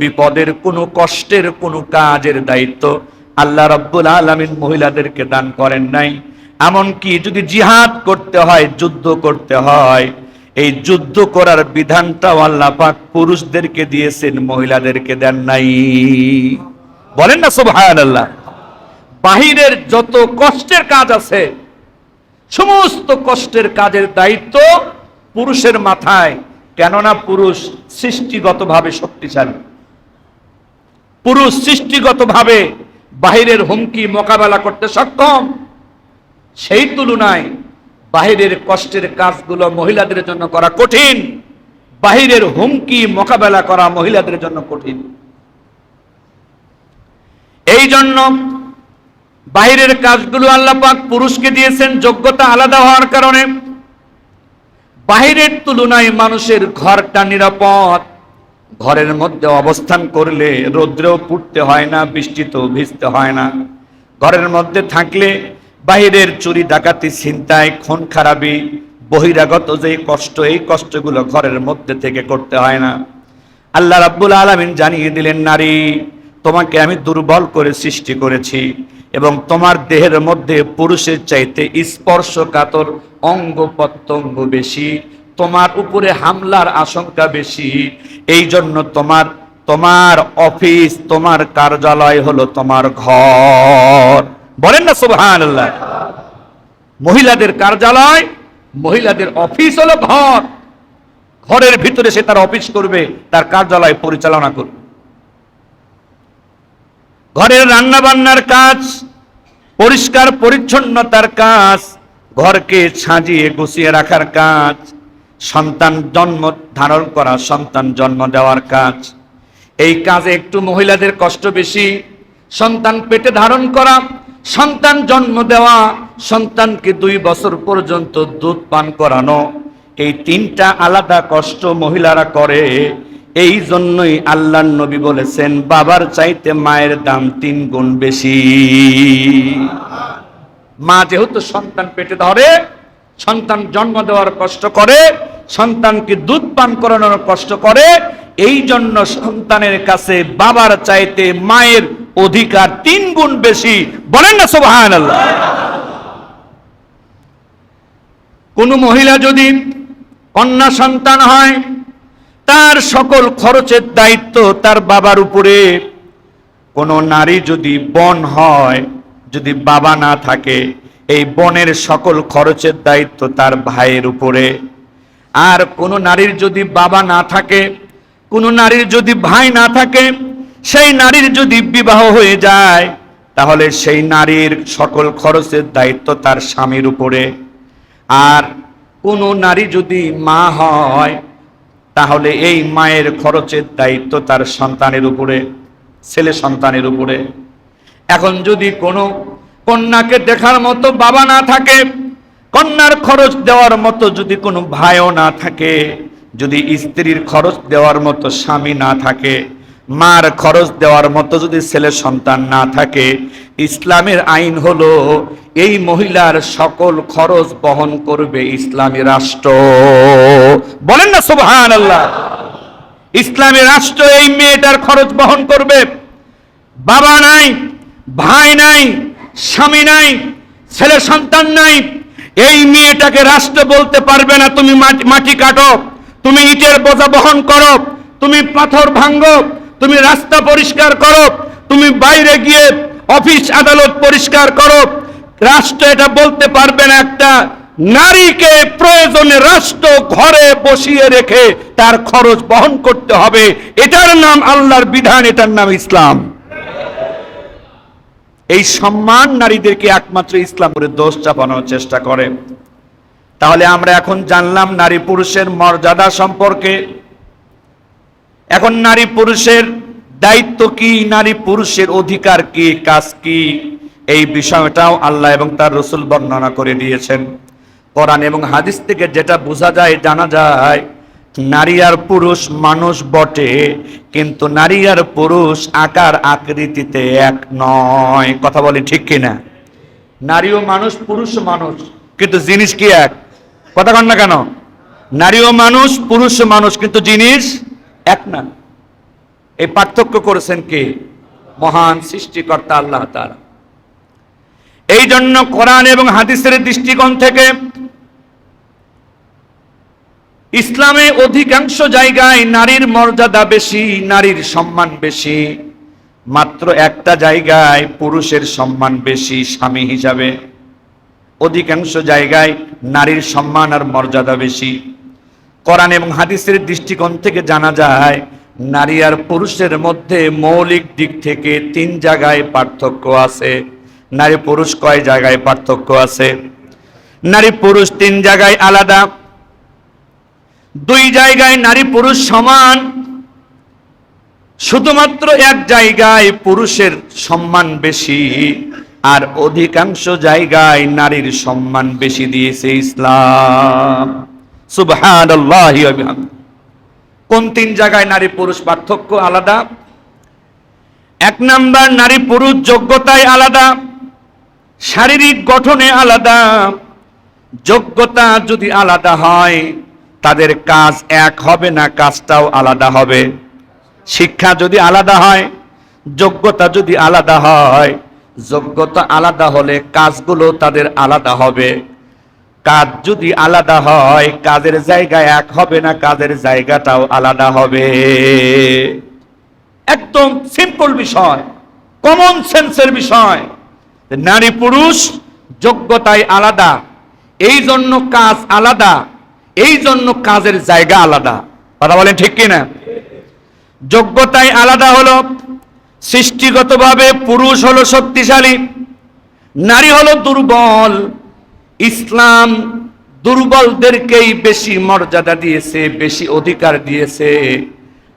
বিপদের কোনো, কষ্টের কোনো কাজের দায়িত্ব আল্লাহ রব্বুল আলমিন মহিলাদেরকে দান করেন নাই। এমনকি যদি জিহাদ করতে হয়, যুদ্ধ করতে হয়, এই যুদ্ধ করার বিধানটাও আল্লাহ পাক পুরুষদেরকে দিয়েছেন, মহিলাদেরকে দেন নাই। বলেন না সুবহান আল্লাহ বাহিরের যত কষ্টের কাজ আছে, সমস্ত কষ্টের কাজের দায়িত্ব পুরুষের মাথায়। কেননা পুরুষ সৃষ্টিগতভাবে শক্তিশালী। পুরুষ সৃষ্টিগতভাবে বাহিরের হুমকি মোকাবেলা করতে সক্ষম, সেই তুলনায় বাহিরের কষ্টের কাজগুলো মহিলাদের জন্য করা কঠিন, বাহিরের হুমকি মোকাবেলা করা মহিলাদের জন্য কঠিন। এই জন্য বাহিরের কাজগুলো আল্লাহ পাক পুরুষকে দিয়েছেন, যোগ্যতা আলাদা হওয়ার কারণে। বাহিরের তুলনায় মানুষের ঘরটা নিরাপদ ঘরের মধ্যে অবস্থান করলে রৌদ্রেও পুড়তে হয় না বৃষ্টিতেও ভিজতে হয় না। ঘরের মধ্যে থাকলে বাহিরের চুরি, ডাকাতি, ছিনতাই, খুন, খারাপি, বহিরাগত যে কষ্ট, এই কষ্টগুলো ঘরের মধ্যে থেকে করতে হয় না। আল্লাহ রাব্বুল আলামিন জানিয়ে দিলেন, নারী, তোমাকে আমি দুর্বল করে সৃষ্টি করেছি এবং তোমার দেহের মধ্যে পুরুষের চাইতে স্পর্শকাতর অঙ্গ প্রত্যঙ্গ বেশি। তোমার উপরে হামলার আশঙ্কা বেশি। এই জন্য তোমার তোমার অফিস, তোমার কার্যালয় হলো তোমার ঘর। বলেন না সুবহানাল্লাহ। মহিলাদের কার্যালয়, মহিলাদের অফিস হলো ঘর। ঘরের ভিতরে সে তার অফিস করবে, তার কার্যালয় পরিচালনা করবে। ঘরের রান্না বান্নার কাজ, পরিষ্কার পরিচ্ছন্নতার কাজ, ঘরকে সাজিয়ে গুছিয়ে রাখার কাজ সন্তান জন্ম ধারণ করা, সন্তান জন্ম দেওয়ার কাজ। এই কাজে একটু মহিলাদের কষ্ট বেশি, সন্তান পেটে ধারণ করা, সন্তান জন্ম দেওয়া, সন্তানকে দুই বছর পর্যন্ত দুধ পান করানো, এই তিনটা আলাদা কষ্ট মহিলারা করে। এই জন্যই আল্লাহ নবী বলেছেন, বাবার চাইতে মায়ের দাম তিন গুণ বেশি। মা যেহেতু সন্তান পেটে ধরে, সন্তান জন্ম দেওয়ার কষ্ট করে সন্তানকে দুধ পান করানোর কষ্ট করে এই জন্য সন্তানের কাছে বাবার চাইতে মায়ের অধিকার তিন গুণ বেশি। বলেন না সোভান কোন মহিলা যদি কন্যা সন্তান হয়, তার সকল খরচের দায়িত্ব তার বাবার উপরে। কোন নারী যদি বন হয়, যদি বাবা না থাকে, এই বনের সকল খরচের দায়িত্ব তার ভাইয়ের উপরে। আর কোন নারীর যদি বাবা না থাকে, কোন নারীর যদি ভাই না থাকে, সেই নারীর যদি বিবাহ হয়ে যায়, তাহলে সেই নারীর সকল খরচের দায়িত্ব তার স্বামীর উপরে। আর কোন নারী যদি মা হয়, তাহলে এই মায়ের খরচের দায়িত্ব তার সন্তানের উপরে, ছেলে সন্তানের উপরে। এখন যদি কোনো কন্যাকে দেখার মতো বাবা না থাকে কন্যার খরচ দেওয়ার মতো যদি কোনো ভাইও না থাকে, যদি স্ত্রীর খরচ দেওয়ার মতো স্বামী না থাকে, মার খরচ দেওয়ার মতো যদি ছেলে সন্তান না থাকে, ইসলামের আইন হলো, এই মহিলার সকল খরচ বহন করবে ইসলামী রাষ্ট্র। বলেন না সুবহান আল্লাহ ইসলামী রাষ্ট্র এই মেয়েটার খরচ বহন করবে। বাবা নাই, ভাই নাই, স্বামী নাই, ছেলে সন্তান নাই এই মেয়েটাকে রাষ্ট্র বলতে পারবে না, তুমি মাটি- কাটো, তুমি ইটের বোঝা বহন করো, তুমি পাথর ভাঙ্গো তুমি রাস্তা পরিষ্কার করো, তুমি বাইরে গিয়ে অফিস আদালত পরিষ্কার করো। রাষ্ট্র এটা বলতে পারবে না, একটা নারীকে প্রয়োজনে রাষ্ট্র ঘরে বসিয়ে রেখে তার খরচ বহন করতে হবে। এটার নাম আল্লাহর বিধান, এটার নাম ইসলাম। এই সম্মান নারীদেরকে একমাত্র ইসলাম করে দোষ চাপানোর চেষ্টা করে। তাহলে আমরা এখন জানলাম নারী পুরুষের মর্যাদা সম্পর্কে। এখন নারী পুরুষের দায়িত্ব কি? নারী পুরুষের অধিকার কি? কাজ কি? এই বিষয়টাও আল্লাহ এবং তার রসুল বর্ণনা করে দিয়েছেন। কোরআন এবং হাদিস থেকে যেটা বোঝা যায়, জানা যায় নারী আর পুরুষ মানুষ বটে, কিন্তু নারী আর পুরুষ আকার আকৃতিতে এক নয়। কথা বলি ঠিক কিনা? নারীও মানুষ, পুরুষ মানুষ, কিন্তু জিনিস কি এক? কথা কন না কেন? নারীও মানুষ, পুরুষ মানুষ, কিন্তু জিনিস এক না। এই পার্থক্য করেছেন কে? মহান সৃষ্টিকর্তা আল্লাহ তাআলা। এই জন্য কোরআন এবং হাদিসের দৃষ্টিকোণ থেকে ইসলামে অধিকাংশ জায়গায় নারীর মর্যাদা বেশি, নারীর সম্মান বেশি। মাত্র একটা জায়গায় পুরুষের সম্মান বেশি স্বামী হিসাবে। অধিকাংশ জায়গায় নারীর সম্মান আর মর্যাদা বেশি। কোরআন এবং হাদিসের দৃষ্টিকোণ থেকে জানা যায়, নারী আর পুরুষের মধ্যে মৌলিক দিক থেকে তিন জায়গায় পার্থক্য আছে। নারী পুরুষ কয় জায়গায় পার্থক্য আছে? নারী পুরুষ তিন জায়গায় আলাদা দুই জায়গায় নারী পুরুষ সমান, শুধুমাত্র এক জায়গায় পুরুষের সম্মান বেশি, আর অধিকাংশ জায়গায় নারীর সম্মান বেশি দিয়েছে ইসলাম বিহামদিহি। কোন তিন জায়গায় নারী পুরুষ পার্থক্য আলাদা এক নাম্বার, নারী পুরুষ যোগ্যতায় আলাদা, শারীরিক গঠনে আলাদা, যোগ্যতা যদি আলাদা হয় তাদের কাজ এক হবে না, কাজটাও আলাদা হবে। শিক্ষা যদি আলাদা হয়, যোগ্যতা যদি আলাদা হয়, যোগ্যতা আলাদা হলে কাজগুলো তাদের আলাদা হবে। কাজ যদি আলাদা হয়, কাজের জায়গা এক হবে না, কাজের জায়গাটাও আলাদা হবে। একদম সিম্পল বিষয় কমন সেন্সের বিষয়। নারী পুরুষ যোগ্যতায় আলাদা এই জন্য কাজ আলাদা। এই জন্য কাজের জায়গা আলাদা। কথা বলেন ঠিক কিনা? যোগ্যতায় আলাদা হলো, সৃষ্টিগতভাবে পুরুষ হলো শক্তিশালী, নারী হলো দুর্বল। ইসলাম দুর্বলদেরকেই বেশি মর্যাদা দিয়েছে, বেশি অধিকার দিয়েছে,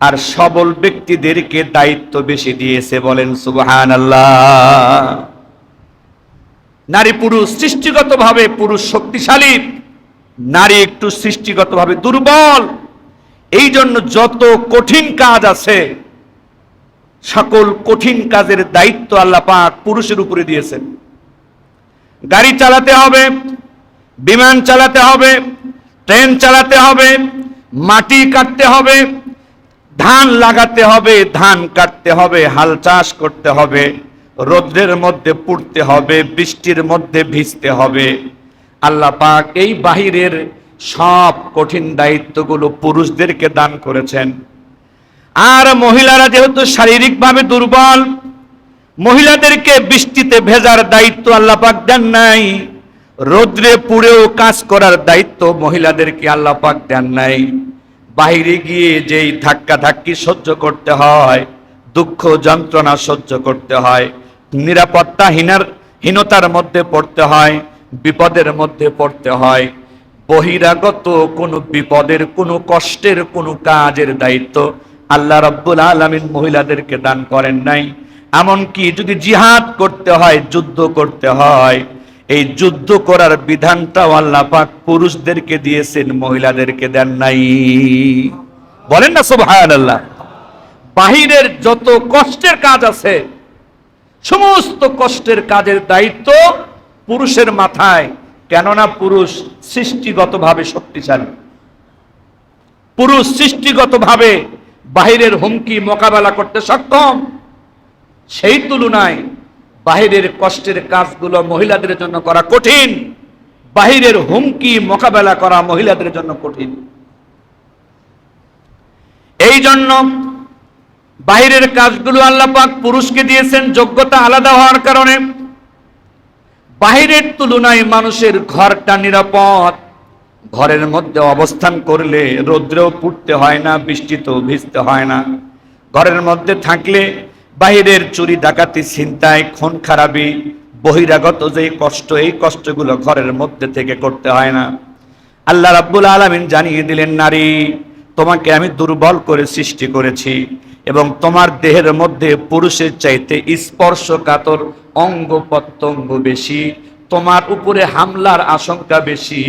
আর সবল ব্যক্তিদেরকে দায়িত্ব বেশি দিয়েছে, বলেন সুবহান নারী পুরুষ, সৃষ্টিগতভাবে পুরুষ শক্তিশালী নারী একটু সৃষ্টিগতভাবে দুর্বল। এই জন্য যত কঠিন কাজ আছে, সকল কঠিন কাজের দায়িত্ব আল্লাহ পাক পুরুষের উপরে দিয়েছেন। গাড়ি চালাতে হবে, বিমান চালাতে হবে, ট্রেন চালাতে হবে, মাটি কাটতে হবে, ধান লাগাতে হবে, ধান কাটতে হবে, হাল চাষ করতে হবে, রৌদ্রের মধ্যে পুড়তে হবে, বৃষ্টির মধ্যে ভিজতে হবে। আল্লাহ পাক এই বাহিরের সব কঠিন দায়িত্বগুলো পুরুষদেরকে দান করেছেন। আর মহিলারা যেহেতু শারীরিকভাবে দুর্বল, মহিলাদেরকে বৃষ্টিতে ভেজার দায়িত্ব আল্লাহ পাক দেন নাই, রৌদ্রে পুড়েও কাজ করার দায়িত্ব মহিলাদেরকে আল্লাহ পাক দেন নাই। বাইরে গিয়ে যেই ধাক্কা ধাক্কি সহ্য করতে হয়, দুঃখ যন্ত্রণা সহ্য করতে হয়, নিরাপত্তাহীনার, হীনতার মধ্যে পড়তে হয় বিপদের মধ্যে পড়তে হয়। বহিরাগত কোনো বিপদের, কোনো কষ্টের, কোনো কাজের দায়িত্ব আল্লাহ রব্বুল আলমিন মহিলাদেরকে দান করেন নাই। এমনকি যদি জিহাদ করতে হয়, যুদ্ধ করতে হয়, এই যুদ্ধ করার বিধানটাও আল্লাহ পাক পুরুষদেরকে দিয়েছেন, মহিলাদেরকে দেন নাই। বলেন না সুবহান আল্লাহ বাহিরের যত কষ্টের কাজ আছে, সমস্ত কষ্টের কাজের দায়িত্ব পুরুষের মাথায়, কেননা পুরুষ সৃষ্টিগতভাবে শক্তিশালী। পুরুষ সৃষ্টিগতভাবে বাহিরের হুমকি মোকাবেলা করতে সক্ষম। সেই তুলনায় বাহিরের কষ্টের কাজগুলো মহিলাদের জন্য করা কঠিন। বাহিরের হুমকি মোকাবেলা করা মহিলাদের জন্য কঠিন। এই জন্য বাহিরের কাজগুলো আল্লাহ পাক পুরুষকে দিয়েছেন, যোগ্যতা আলাদা হওয়ার কারণে। বাহিরের তুলনায় মানুষের ঘরটা নিরাপদ। ঘরের মধ্যে অবস্থান করলে রৌদ্রেও পুড়তে হয় না বৃষ্টিতেও ভিজতে হয় না। ঘরের মধ্যে থাকলে বাহিরের চুরি, ডাকাতি, ছিনতাই, খুন, খারাপি, বহিরাগত যে কষ্ট, এই কষ্টগুলো ঘরের মধ্যে থেকে করতে হয় না। আল্লাহ রাব্বুল আলামিন জানিয়ে দিলেন, নারী, তোমাকে আমি দুর্বল করে সৃষ্টি করেছি এবং তোমার দেহের মধ্যে পুরুষের চাইতে স্পর্শকাতর অঙ্গ প্রত্যঙ্গ বেশি, তোমার উপরে হামলার আশঙ্কা বেশি।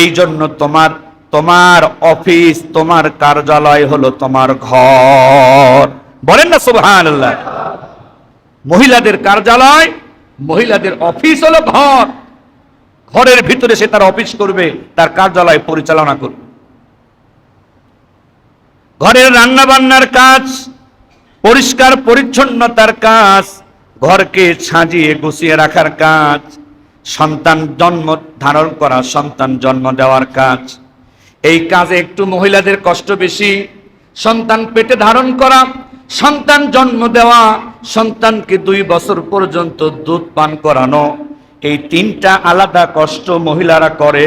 এই জন্য তোমার তোমার অফিস, তোমার কার্যালয় হলো তোমার ঘর। বলেন না, সুবহানাল্লাহ। মহিলাদের কার্যালয়, মহিলাদের অফিস হলো ঘর। ঘরের ভিতরে সে তার অফিস করবে, তার কার্যালয় পরিচালনা করবে। ঘরের রান্না বান্নার কাজ, পরিষ্কার পরিচ্ছন্নতার কাজ ঘরকে সাজিয়ে গুছিয়ে রাখার কাজ। সন্তান জন্ম ধারণ করা, সন্তান জন্ম দেওয়ার কাজ। এই কাজে একটু মহিলাদের কষ্ট বেশি। সন্তান পেটে ধারণ করা, সন্তান জন্ম দেওয়া, সন্তানকে দুই বছর পর্যন্ত দুধ পান করানো। এই তিনটা আলাদা কষ্ট মহিলারা করে।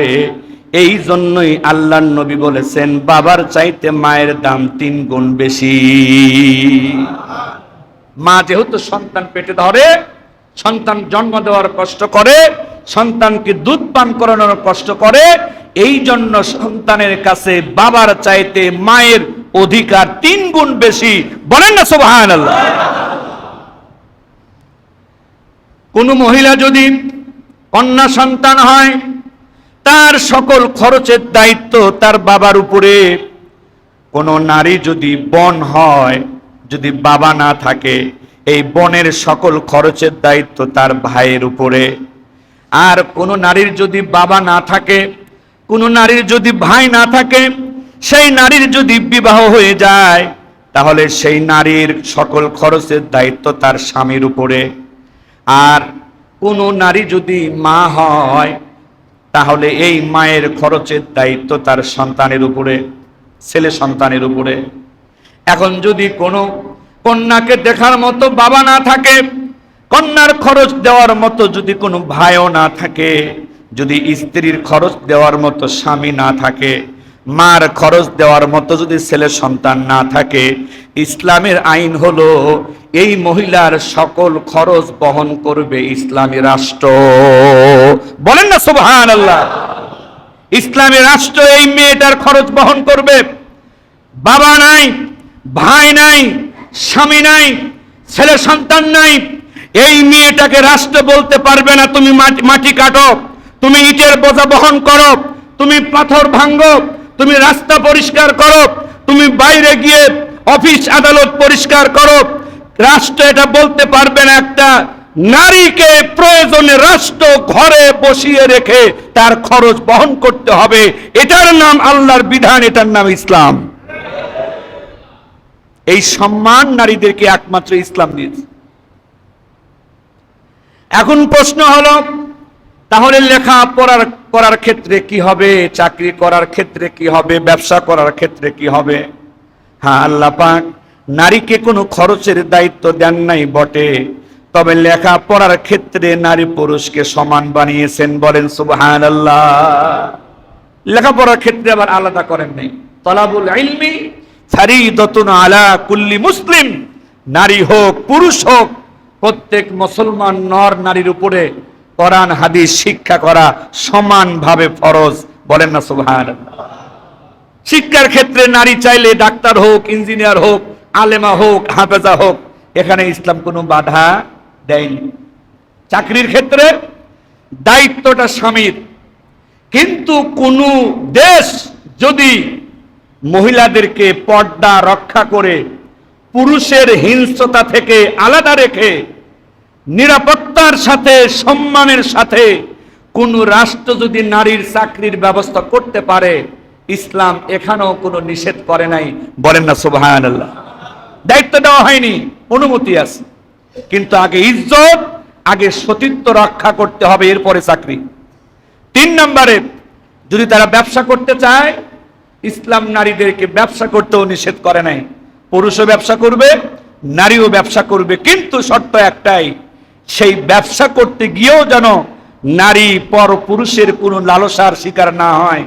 এই জন্যই আল্লাহ নবী বলেছেন, বাবার চাইতে মায়ের দাম তিন গুণ বেশি। মা যেহেতু সন্তান পেটে ধরে, সন্তান জন্ম দেওয়ার কষ্ট করে, সন্তানকে দুধ পান করানোর কষ্ট করে এই জন্য সন্তানের কাছে বাবার চাইতে মায়ের অধিকার তিন গুণ বেশি। বলেন না আল্লাহ কোন মহিলা যদি কন্যা সন্তান হয়, তার সকল খরচের দায়িত্ব তার বাবার উপরে। কোন নারী যদি বন হয় যদি বাবা না থাকে, এই বনের সকল খরচের দায়িত্ব তার ভাইয়ের উপরে। আর কোন নারীর যদি বাবা না থাকে, কোন নারীর যদি ভাই না থাকে, সেই নারীর যদি বিবাহ হয়ে যায়, তাহলে সেই নারীর সকল খরচের দায়িত্ব তার স্বামীর উপরে। আর কোন নারী যদি মা হয়, তাহলে এই মায়ের খরচের দায়িত্ব তার সন্তানের উপরে, ছেলে সন্তানের উপরে। এখন যদি কোনো কন্যাকে দেখার মতো বাবা না থাকে, কন্যার খরচ দেওয়ার মতো যদি কোনো ভাইও না থাকে, যদি স্ত্রীর খরচ দেওয়ার মতো স্বামী না থাকে, মার খরচ দেওয়ার মতো যদি ছেলে সন্তান না থাকে, ইসলামের আইন হলো এই মহিলার সকল খরচ বহন করবে ইসলামী রাষ্ট্র। বলেন না সুবহান আল্লাহ ইসলামী রাষ্ট্র এই মেয়েটার খরচ বহন করবে। বাবা নাই ভাই নাই, স্বামী নাই, ছেলে সন্তান নাই। এই মেয়েটাকে রাষ্ট্র বলতে পারবে না, তুমি মাটি- কাটো, তুমি ইটের বোঝা বহন করো, তুমি পাথর ভাঙ্গো তুমি রাস্তা পরিষ্কার করো, তুমি বাইরে গিয়ে অফিস আদালত পরিষ্কার করো। রাষ্ট্র এটা বলতে পারবে না, একটা নারীকে প্রয়োজনে রাষ্ট্র ঘরে বসিয়ে রেখে তার খরচ বহন করতে হবে। এটার নাম আল্লাহর বিধান, এটার নাম ইসলাম। এই সম্মান নারীদেরকে একমাত্র ইসলাম দিয়েছে। এখন প্রশ্ন হলো, তাহলে লেখা পড়ার, করার ক্ষেত্রে কি হবে? চাকরি করার ক্ষেত্রে কি হবে? ব্যবসা করার ক্ষেত্রে কি হবে? হ্যাঁ আল্লাহ পাক নারীকে কোনো খরচের দায়িত্ব দেন নাই বটে। তবে লেখা পড়ার ক্ষেত্রে নারী পুরুষকে সমান বানিয়েছেন বলেন সুবহান আল্লাহ লেখাপড়ার ক্ষেত্রে আবার আলাদা করেন নাই। তলাবুল ইলমি আলা কুল্লি মুসলিম। নারী হোক, পুরুষ হোক, প্রত্যেক মুসলমান নর নারীর উপরে কোরআন, হাদিস, শিক্ষা করা সমানভাবে ফরজ। বলেন না, সুবহানাল্লাহ। শিক্ষার ক্ষেত্রে নারী চাইলে ডাক্তার হোক, ইঞ্জিনিয়ার হোক, আলেমা হোক, হাফেজা হোক, এখানে ইসলাম কোনো বাধা দেয়নি। চাকরির ক্ষেত্রে দায়িত্বটা স্বামীর। কিন্তু কোন দেশ যদি মহিলাদেরকে পর্দা রক্ষা করে পুরুষের হিংস্রতা থেকে আলাদা রেখে নিরাপত্তার সাথে, সম্মানের সাথে কোন রাষ্ট্র যদি নারীর চাকরির ব্যবস্থা করতে পারে, ইসলাম এখানেও কোনো নিষেধ করে নাই। বলেন না সুবাহান দায়িত্ব দেওয়া হয়নি, অনুমতি আছে। কিন্তু আগে ইজ্জত, আগে সতীত্ব রক্ষা করতে হবে, এরপরে চাকরি। তিন নম্বরে, যদি তারা ব্যবসা করতে চায় ইসলাম নারীদেরকে ব্যবসা করতেও নিষেধ করে নাই। পুরুষও ব্যবসা করবে, নারীও ব্যবসা করবে, কিন্তু শর্ত একটাই, সেই ব্যবসা করতে গিয়েও যেন নারী পর পুরুষের কোনো লালসার শিকার না হয়,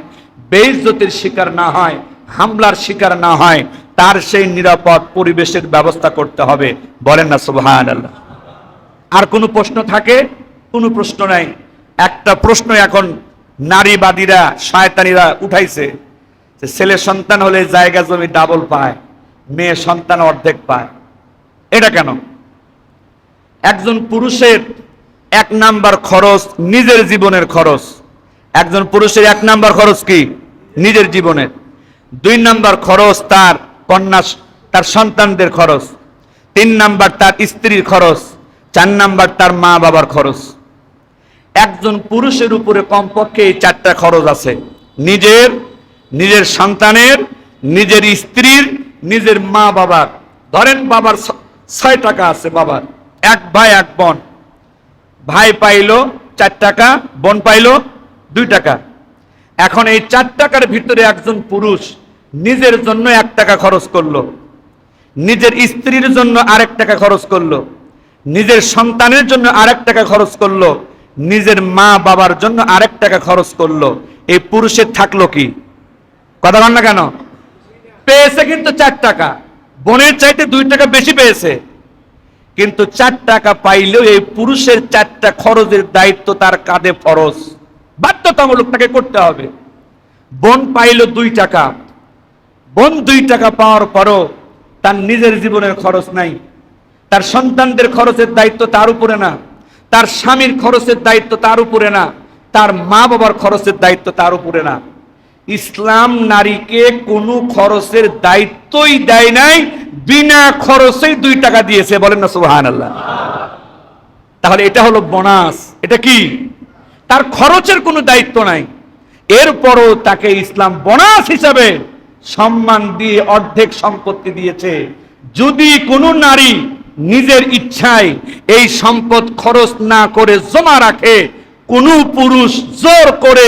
বেইজ্জতের শিকার না হয়, হামলার শিকার না হয়, তার সেই নিরাপদ পরিবেশের ব্যবস্থা করতে হবে। বলেন না সুবহান আর কোনো প্রশ্ন থাকে? কোনো প্রশ্ন নাই। একটা প্রশ্ন এখন নারীবাদীরা, শয়তানিরা উঠাইছে। ছেলে সন্তান হলে জায়গা জমি ডাবল পায়, মেয়ে সন্তান অর্ধেক পায়। এটা কেন? একজন পুরুষের এক নাম্বার খরচ নিজের জীবনের খরচ। একজন পুরুষের এক নাম্বার খরচ কি? নিজের জীবনের। দুই নাম্বার খরচ তার কন্যা, তার সন্তানদের খরচ। তিন নাম্বার তার স্ত্রীর খরচ। চার নাম্বার তার মা বাবার খরচ। একজন পুরুষের উপরে কমপক্ষে এই চারটা খরচ আছে। নিজের নিজের সন্তানের, নিজের স্ত্রীর, নিজের মা বাবার। ধরেন বাবার ছয় টাকা আছে বাবার। এক ভাই, এক বোন। ভাই পাইলো চার টাকা, বোন পাইলো দুই টাকা। এখন এই চার টাকার ভিতরে একজন পুরুষ নিজের জন্য এক টাকা খরচ করল। নিজের স্ত্রীর জন্য আরেক টাকা খরচ করল। নিজের সন্তানের জন্য আরেক টাকা খরচ করল। নিজের মা বাবার জন্য আরেক টাকা খরচ করল। এই পুরুষের থাকল কি? কথা বল না কেন? পেয়েছে কিন্তু চার টাকা। বোনের চাইতে দুই টাকা বেশি পেয়েছে। কিন্তু চার টাকা পাইলেও এই পুরুষের চারটা খরচের দায়িত্ব তার কাঁধে ফরজ। বাধ্যতামূলক তাকে করতে হবে। বোন পাইল দুই টাকা। বোন দুই টাকা পাওয়ার পরও তার নিজের জীবনের খরচ নাই। তার সন্তানদের খরচের দায়িত্ব তার উপরে না। তার স্বামীর খরচের দায়িত্ব তার উপরে না। তার মা বাবার খরচের দায়িত্ব তার উপরে না। ইসলাম নারীকে কোনো খরচের দায়িত্বই দেয় নাই, বিনা খরচেই দুই টাকা দিয়েছে, বলেন না সুহান আল্লাহ তাহলে এটা হলো বোনাস, এটা কি? তার খরচের কোনো দায়িত্ব নাই। এরপরও তাকে ইসলাম বোনাস হিসাবে সম্মান দিয়ে অর্ধেক সম্পত্তি দিয়েছে। যদি কোনো নারী নিজের ইচ্ছায় এই সম্পদ খরচ না করে জমা রাখে, কোনো পুরুষ জোর করে